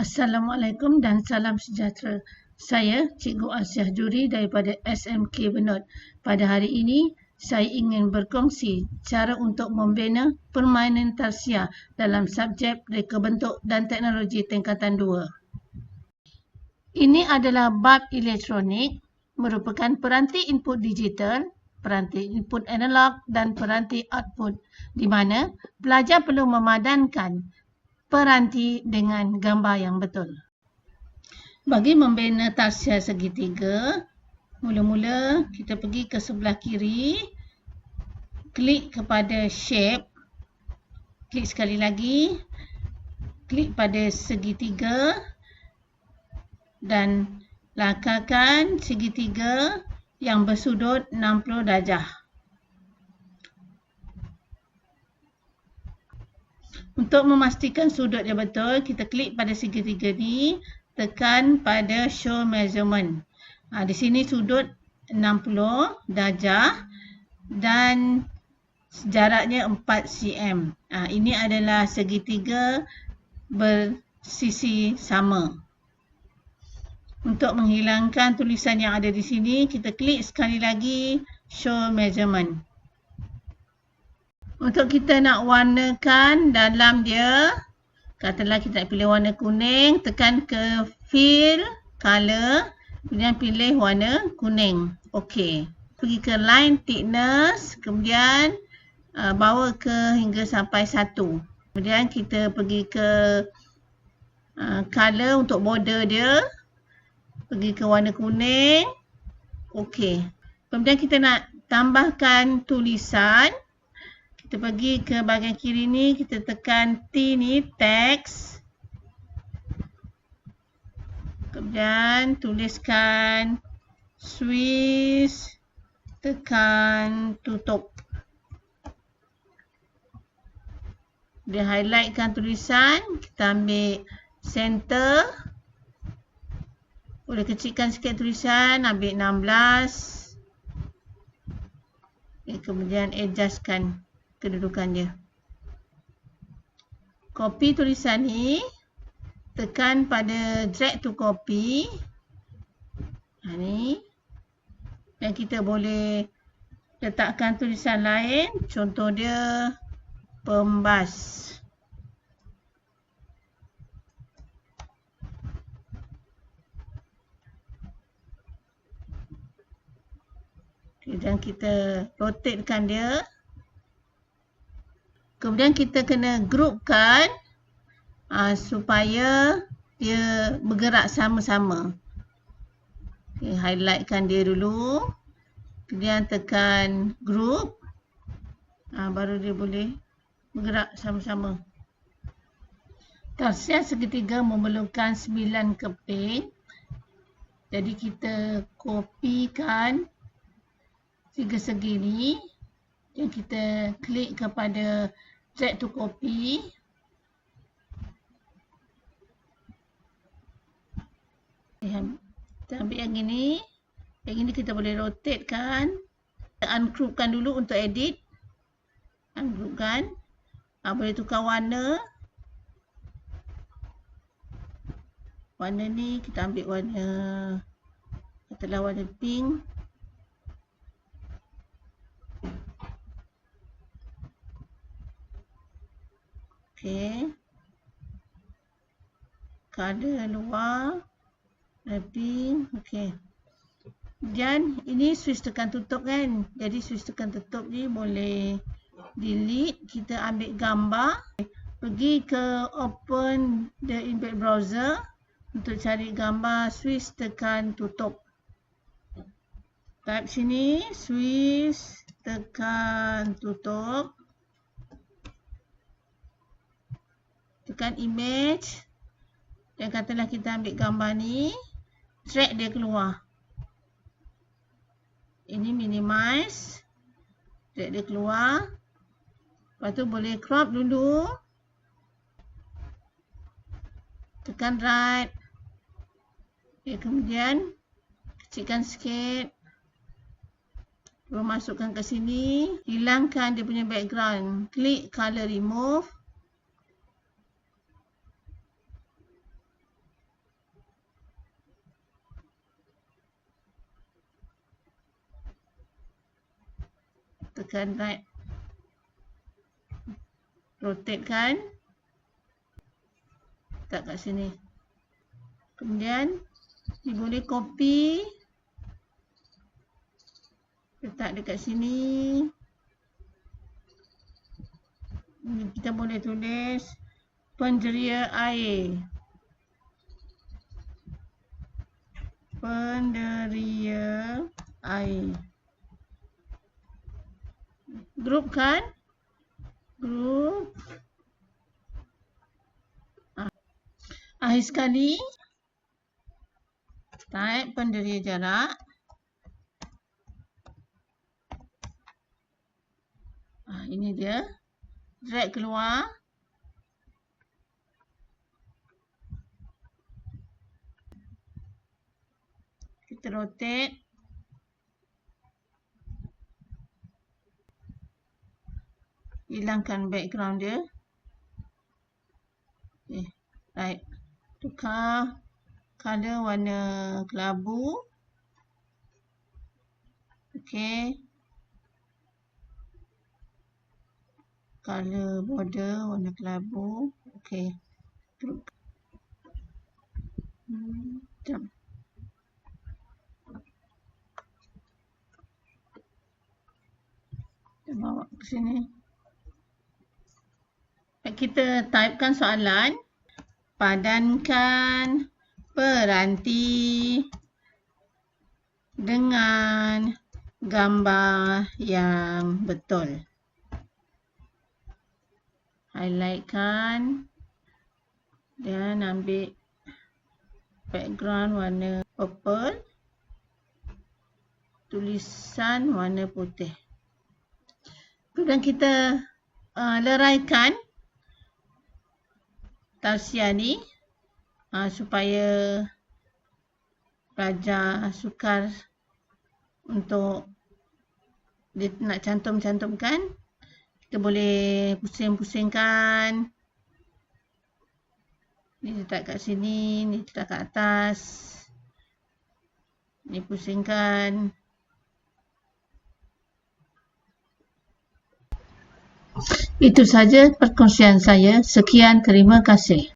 Assalamualaikum dan salam sejahtera. Saya Cikgu Asiah Juri daripada SMK Benut. Pada hari ini, saya ingin berkongsi cara untuk membina permainan tarsia dalam subjek reka bentuk dan teknologi tingkatan 2. Ini adalah bab elektronik merupakan peranti input digital, peranti input analog dan peranti output di mana pelajar perlu memadankan peranti dengan gambar yang betul. Bagi membina tarsia segitiga, Mula-mula kita pergi ke sebelah kiri. Klik kepada shape. Klik sekali lagi. Klik pada segitiga. Dan lakarkan segitiga yang bersudut 60 darjah. Untuk memastikan sudut dia betul, kita klik pada segitiga ni, tekan pada show measurement. Ha, di sini sudut 60 darjah dan jaraknya 4 cm. Ha, ini adalah segitiga bersisi sama. Untuk menghilangkan tulisan yang ada di sini, kita klik sekali lagi show measurement. Untuk kita nak warnakan dalam dia, katalah kita nak pilih warna kuning, tekan ke fill color. Kemudian pilih warna kuning. Okey. Pergi ke line thickness. Kemudian uh, bawa ke hingga sampai satu. Kemudian kita pergi ke uh, color untuk border dia. Pergi ke warna kuning. Okey. Kemudian kita nak tambahkan tulisan. Kita pergi ke bahagian kiri ni. Kita tekan T ni. Text. Kemudian tuliskan Swiss tekan tutup. Dia highlightkan tulisan, kita ambil center. Boleh kecilkan sikit tulisan, ambil 16. Okay, kemudian adjustkan kedudukan dia. Copy tulisan ni tekan pada drag to copy. Ha, ni. Dan kita boleh letakkan tulisan lain. Contoh dia pembas. Dan kita rotatekan dia. Kemudian kita kena groupkan uh, supaya dia bergerak sama-sama. Okay, highlightkan dia dulu. Kemudian tekan group. Uh, baru dia boleh bergerak sama-sama. Tarsiah segitiga memerlukan 9 keping. Jadi kita kopikan tiga segi ni. Dan kita klik kepada drag to copy. Kita ambil yang ini. Yang ini kita boleh rotate kan. Kita ungroupkan dulu untuk edit. Ungroupkan. Ha, boleh tukar warna. Warna ni kita ambil warna. Katalah warna pink. Okay. Color luar. Wrapping. Okay. Dan ini switch tekan tutup kan. Jadi switch tekan tutup ni boleh delete. Kita ambil gambar. Pergi ke open the embed browser. Untuk cari gambar switch tekan tutup. Type sini. Switch tekan tutup. Tekan image. Dan katalah kita ambil gambar ni drag dia keluar. Ini minimize. Drag dia keluar. Lepas tu boleh crop dulu. Tekan right. Okay, kemudian kecilkan sikit. Masukkan ke sini. Hilangkan dia punya background. Klik color remove. Tekan right rotate kan letak kat sini. Kemudian ni boleh copy. Letak dekat sini. Ni kita boleh tulis penjeria air. Penderia air grup kan? Group. Ah. akhir sekali. Type penderia jarak. Ah, ini dia. Drag keluar. Kita rotate hilangkan background dia. Okay, right. Tukar color warna kelabu. Okay. Color border warna kelabu. Hmm, jom. Kita bawa ke sini kita typekan soalan. Padankan peranti dengan gambar yang betul. Highlightkan dan ambil background warna purple. Tulisan warna putih. Kemudian kita uh, leraikan tausiah ni uh, supaya pelajar sukar untuk dia nak cantum-cantumkan kita boleh pusing-pusingkan. Ni letak kat sini ni letak kat atas. Ni pusingkan Itu saja perkongsian saya. Sekian, terima kasih.